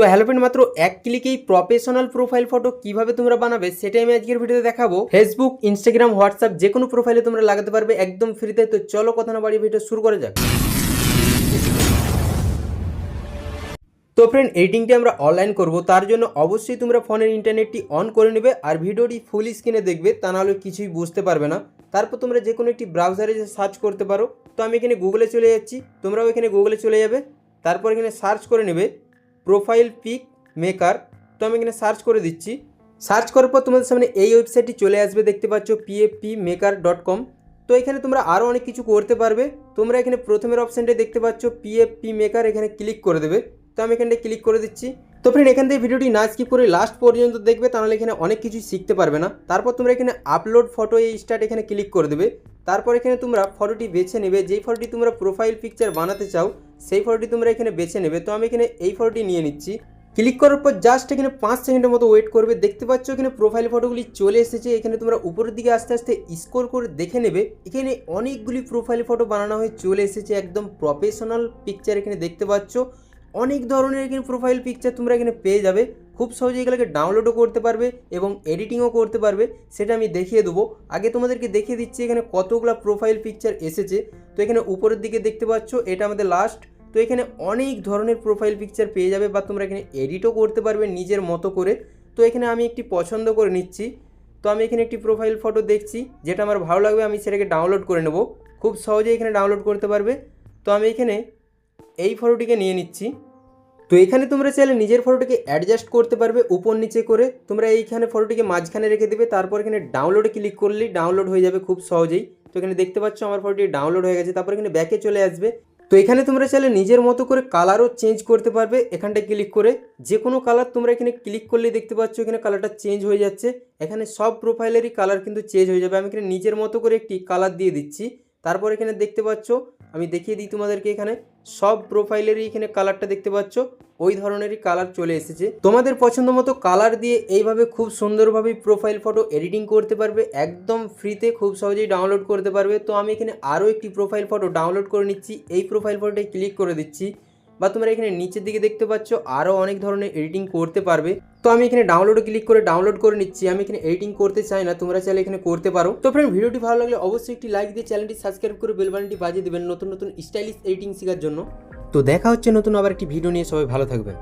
তো hello friend মাত্র এক ক্লিকেই প্রফেশনাল প্রোফাইল ফটো কীভাবে তোমরা বানাবে, সেটাই আমি আজকের ভিডিওতে দেখাবো। ফেসবুক ইনস্টাগ্রাম হোয়াটসঅ্যাপ যে কোনো প্রোফাইলে তোমরা লাগাতে পারবে একদম ফ্রিতে তো। চলো কথা না বাড়িয়ে ভিডিও শুরু করা যাক। তো ফ্রেন্ড এডিটিংটি আমরা অনলাইন করব, তার জন্য অবশ্যই তোমরা ফোনের ইন্টারনেটটি অন করে নেবে, আর ভিডিওটি ফুল স্ক্রিনে দেখবে, তা নাহলে কিছুই বুঝতে পারবে না। তারপর তোমরা যে কোনো একটি ব্রাউজারে সার্চ করতে পারো। তো আমি এখানে গুগলে চলে যাচ্ছি, তোমরাও এখানে গুগলে চলে যাবে, তারপর এখানে সার্চ করে নেবে। Profile pic maker. তো আমি এখানে সার্চ করে দিচ্ছি। সার্চ করার পর তোমাদের সামনে এই ওয়েবসাইটটি চলে আসবে। দেখতে পাচ্ছ পিএফপি মেকার ডট কম তো এখানে তোমরা আরও অনেক কিছু করতে পারবে। তোমরা এখানে প্রথমের অপশানটা দেখতে পাচ্ছ পিএফপি মেকার এখানে ক্লিক করে দেবে। তো আমি এখানটা ক্লিক করে দিচ্ছি। তো ফ্রেন্ড এখান থেকে ভিডিওটি না স্কিপ করে লাস্ট পর্যন্ত দেখবে, তাহলে এখানে অনেক কিছু শিখতে পারবে না। তারপর তোমরা এখানে আপলোড ফটো এই স্টার্ট এখানে ক্লিক করে দেবে। তারপর এখানে তোমরা ফটোটি বেছে নেবে। যেই ফটোটি তোমরা প্রোফাইল পিকচার বানাতে চাও সেই ফটোটি তোমরা এখানে বেছে নেবে। তো আমি এখানে এই ফটোটি নিয়ে নিচ্ছি। ক্লিক করার পর জাস্ট এখানে পাঁচ সেকেন্ডের মতো ওয়েট করবে। দেখতে পাচ্ছ এখানে প্রোফাইল ফটোগুলি চলে এসেছে। এখানে তোমরা উপরের দিকে আস্তে আস্তে স্কোর করে দেখে নেবে। এখানে অনেকগুলি প্রোফাইল ফটো বানানো হয়ে চলে এসেছে। একদম প্রফেশনাল পিকচার এখানে দেখতে পাচ্ছ। অনেক ধরনের এখানে প্রোফাইল পিকচার তোমরা এখানে পেয়ে যাবে। খুব সহজে এগুলোকে ডাউনলোডও করতে পারবে এবং এডিটিংও করতে পারবে। সেটা আমি দেখিয়ে দেবো। আগে তোমাদেরকে দেখিয়ে দিচ্ছি এখানে কতগুলো প্রোফাইল পিকচার এসেছে। তো এখানে উপরের দিকে দেখতে পাচ্ছ, এটা আমাদের লাস্ট তো এখানে অনেক ধরনের প্রোফাইল পিকচার পেয়ে যাবে বা তোমরা এখানে এডিটও করতে পারবে নিজের মতো করে। তো এখানে আমি একটি পছন্দ করে নিচ্ছি। তো আমি এখানে একটি প্রোফাইল ফটো দেখছি, যেটা আমার ভালো লাগবে, আমি সেটাকে ডাউনলোড করে নেব। খুব সহজেই এখানে ডাউনলোড করতে পারবে। তো আমি এখানে এই ফটোটিকে নিয়ে নিচ্ছি। তো এখানে তোমরা চাইলে নিজের ফটোটিকে অ্যাডজাস্ট করতে পারবে উপর নিচে করে। তোমরা এইখানে ফটোটিকে মাঝখানে রেখে দেবে, তারপর এখানে ডাউনলোডে ক্লিক করলেই ডাউনলোড হয়ে যাবে খুব সহজেই। তো এখানে দেখতে পাচ্ছ আমার ফটোটি ডাউনলোড হয়ে গেছে, তারপর এখানে ব্যাকে চলে আসবে। তো এখানে তোমরা চাইলে নিজের মতো করে কালারও চেঞ্জ করতে পারবে এখানটা ক্লিক করে যে কোনো কালার তোমরা এখানে ক্লিক করলে দেখতে পাচ্ছ এখানে কালারটা চেঞ্জ হয়ে যাচ্ছে। এখানে সব প্রোফাইলেরই কালার কিন্তু চেঞ্জ হয়ে যাবে। আমি এখানে নিজের মতো করে একটি কালার দিয়ে দিচ্ছি। তারপর এখানে দেখতে পাচ্ছ আমি দেখিয়ে দিই তোমাদেরকে এখানে। সব প্রোফাইলেরই এখানে কালারটা দেখতে পাচ্ছ। ওই ধরনেরই কালার চলে এসেছে। তোমাদের পছন্দ মতো কালার দিয়ে এইভাবে খুব সুন্দরভাবে প্রোফাইল ফটো এডিটিং করতে পারবে। একদম ফ্রিতে খুব সহজেই ডাউনলোড করতে পারবে। তো আমি এখানে আরও একটি প্রোফাইল ফটো ডাউনলোড করে নিচ্ছি। এই প্রোফাইল ফটোটাই ক্লিক করে দিচ্ছি। বা তোমরা এখানে নিচের দিকে দেখতে পাচ্ছ আরও অনেক ধরনের এডিটিং করতে পারবে। তো আমি এখানে ডাউনলোডে ক্লিক করে ডাউনলোড করে নিচ্ছি। আমি এখানে এডিটিং করতে চাই না, তোমরা চাইলে এখানে করতে পারো। তো ফ্রেন্ড ভিডিওটি ভালো লাগলে অবশ্যই একটি লাইক দিয়ে চ্যানেলটি সাবস্ক্রাইব করে বেল বাটনটি বাজিয়ে দেবেন নতুন নতুন স্টাইলিশ এডিটিং শেখার জন্য। তো দেখা হচ্ছে নতুন আবার একটি ভিডিও নিয়ে, সবাই ভালো থাকবেন।